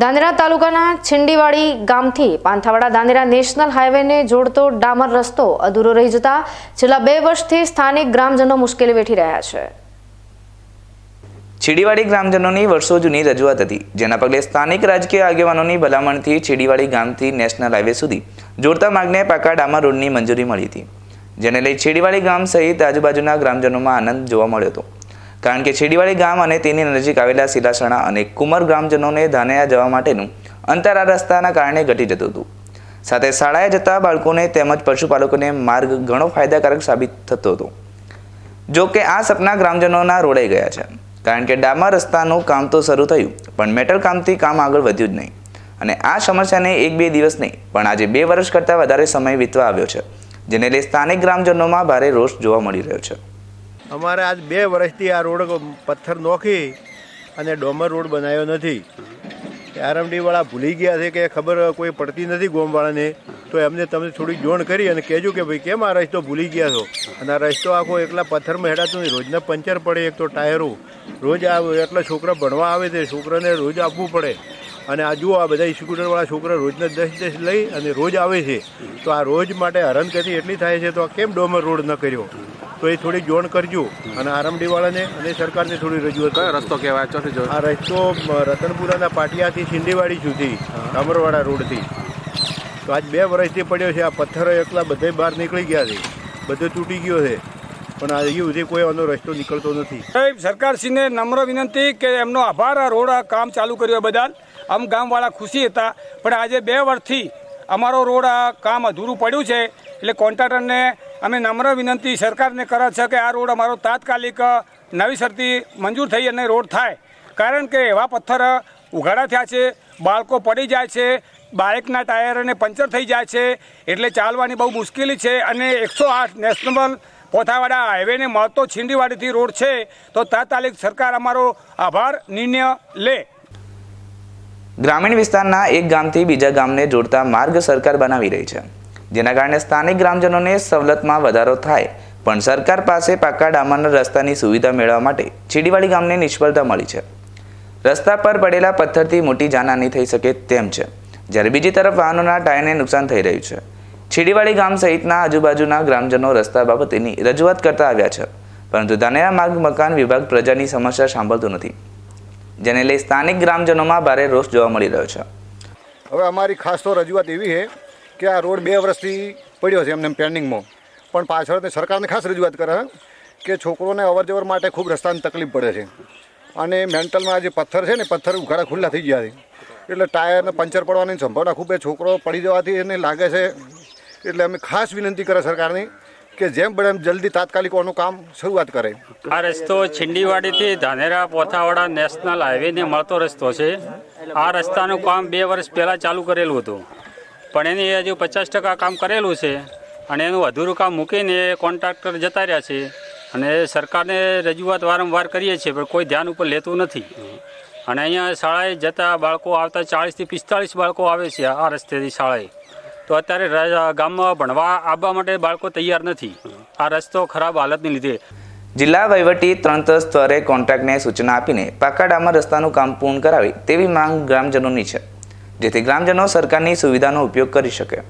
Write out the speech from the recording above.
દાંદેરા તાલુકાના છિંડીવાડી ગામથી પાંથાવાડા દાંદેરા નેશનલ હાઈવેને જોડતો ડામર રસ્તો અધૂરો રહી જતા છેલ્લા બે વર્ષથી સ્થાનિક ગ્રામજનો મુશ્કેલી વેઠી રહ્યા છે. છીડીવાડી ગ્રામજનોની વર્ષો જૂની રજૂઆત હતી, જેના પગલે સ્થાનિક રાજકીય આગેવાનોની ભલામણથી છીડીવાડી ગામથી નેશનલ હાઈવે સુધી જોડતા માર્ગને પાકા ડામર રોડની મંજૂરી મળી હતી. જેને લઈ છીડીવાડી ગામ સહિત આજુબાજુના ગ્રામજનોમાં આનંદ જોવા મળ્યો હતો. કારણ કે છેડીવાડી ગામ અને તેની નજીક આવેલા સિલાસણા અને કુમર ગ્રામજનોને ધાનેરા જવા માટેનું અંતર આ રસ્તાના કારણે ઘટી જતું હતું. સાથે શાળાએ જતા બાળકોને તેમજ પશુપાલકોને માર્ગ ઘણો ફાયદાકારક સાબિત થતો હતો. જો કે આ સપના ગ્રામજનોના રોડાઈ ગયા છે. કારણ કે ડામા રસ્તાનું કામ તો શરૂ થયું, પણ મેટલ કામથી કામ આગળ વધ્યું જ નહીં. અને આ સમસ્યાને એક બે દિવસ નહીં, પણ આજે બે વર્ષ કરતાં વધારે સમય વીતવા આવ્યો છે, જેને લઈ સ્થાનિક ગ્રામજનોમાં ભારે રોષ જોવા મળી રહ્યો છે. અમારે આજ બે વર્ષથી આ રોડ પથ્થર નોખી અને ડોમર રોડ બનાવ્યો નથી. આરએમડીવાળા ભૂલી ગયા છે કે ખબર કોઈ પડતી નથી ગોમવાળાને. તો એમને તમે થોડી જોણ કરી અને કહેજો કે ભાઈ, કેમ આ રસ્તો ભૂલી ગયા છો? અને આ રસ્તો આખો એકલા પથ્થરમાં હેડાતો નહીં રોજના પંચર પડે એક તો ટાયરો. રોજ આ એટલા છોકરા ભણવા આવે છે. છોકરાને રોજ આપવું પડે. અને આ જુઓ, આ બધા સ્કૂટરવાળા છોકરા રોજના દસ દસ લઈ અને રોજ આવે છે. તો આ રોજ માટે હરણગતિ એટલી થાય છે તો આ કેમ ડોમર રોડ ન કર્યો? તો એ થોડી જોણ કરજો. અને આરમડીવાળાને અને સરકારને થોડી રજૂઆત કયો રસ્તો કહેવાય? ચોથી જો આ રસ્તો રતનપુરાના પાટિયાથી સિંધીવાડી સુધી અમરવાડા રોડથી. તો આજ બે વર્ષથી પડ્યો છે આ પથ્થરો એકલા બધે બહાર નીકળી ગયા છે. બધો તૂટી ગયો છે. પણ આ હજી સુધી કોઈ આનો રસ્તો નીકળતો નથી. સાહેબ સરકારશ્રીને નમ્ર વિનંતી કે એમનો આભાર આ રોડ આ કામ ચાલુ કર્યું બધા બદલ આમ ગામવાળા ખુશી હતા પણ આજે બે વર્ષથી અમારો રોડ આ કામ અધૂરું પડ્યું છે. એટલે કોન્ટ્રાક્ટરને અમે નમ્ર વિનંતી સરકારને કરે છે કે આ રોડ અમારો તાત્કાલિક નવીસરથી મંજૂર થઈ અને રોડ થાય. કારણ કે એવા પથ્થર ઉઘાડા થયા છે, બાળકો પડી જાય છે બાઇકના ટાયરને પંચર થઈ જાય છે, એટલે ચાલવાની બહુ મુશ્કેલી છે અને એકસો આઠ નેશનલ પોથાવાડા હાઈવેને મળતો છીંડીવાડીથી રોડ છે, તો તાત્કાલિક સરકાર અમારો આભાર નિર્ણય લે. ગ્રામીણ વિસ્તારના એક ગામથી બીજા ગામને જોડતા માર્ગ સરકાર બનાવી રહી છે. જેના કારણે સ્થાનિક ગ્રામજનોને સવલતમાં વધારો થાય. પણ સરકાર પાસે પાકા ડામરના રસ્તાની સુવિધા મેળવવા માટે છીડીવાડી ગામને નિષ્ફળતા મળી છે. રસ્તા પર પડેલા પથ્થરથી મોટી જાનહાની થઈ શકે તેમ છે. જ્યારે બીજી તરફ વાહનોના ટાયરને નુકસાન થઈ રહ્યું છે. છીડીવાડી ગામ સહિતના આજુબાજુના ગ્રામજનો રસ્તા બાબતેની રજૂઆત કરતા આવ્યા છે. પરંતુ ધાનેરા માર્ગ મકાન વિભાગ પ્રજાની સમસ્યા સાંભળતું નથી, જેને લઈ સ્થાનિક ગ્રામજનોમાં ભારે રોષ જોવા મળી રહ્યો છે. હવે અમારી ખાસ તો રજૂઆત એવી છે કે આ રોડ બે વર્ષથી પડ્યો છે એમને પેન્ડિંગમાં પણ પાછળ સરકારને ખાસ રજૂઆત કરે કે છોકરોને અવર જવર માટે ખૂબ રસ્તાની તકલીફ પડે છે. અને મેન્ટલમાં જે પથ્થર છે ને, પથ્થર ઉઘાડા ખુલ્લા થઈ ગયા છે. એટલે ટાયરને પંચર પડવાની સંભાવના ખૂબ એ છોકરો પડી જવાથી એને લાગે છે. એટલે અમે ખાસ વિનંતી કરે સરકારની કે જેમ બને એમ જલ્દી તાત્કાલિક આનું કામ શરૂઆત કરે. આ રસ્તો છીંડીવાડીથી ધાનેરા, પોથાવાડા, નેશનલ હાઈવેને મળતો રસ્તો છે. આ રસ્તાનું કામ બે વર્ષ પહેલાં ચાલુ કરેલું હતું. પણ એની હજુ પચાસ ટકા કામ કરેલું છે અને એનું અધૂરું કામ મૂકીને કોન્ટ્રાક્ટર જતા રહ્યા છે. અને સરકારને રજૂઆત વારંવાર કરીએ છીએ, પણ કોઈ ધ્યાન ઉપર લેતું નથી. અને અહીંયા શાળાએ જતા બાળકો આવતા ચાળીસથી પિસ્તાળીસ બાળકો આવે છે આ રસ્તેથી શાળાએ. તો અત્યારે ગામમાં ભણવા આવવા માટે બાળકો તૈયાર નથી. આ રસ્તો ખરાબ હાલતને લીધે. જિલ્લા વહીવટી તંત્ર સ્તરે કોન્ટ્રાક્ટને સૂચના આપીને પાકા ડામર રસ્તાનું કામ પૂર્ણ કરાવે તેવી માંગ ગ્રામજનોની છે. જેથી ગ્રામજનો સરકારની સુવિધાનો ઉપયોગ કરી શકે.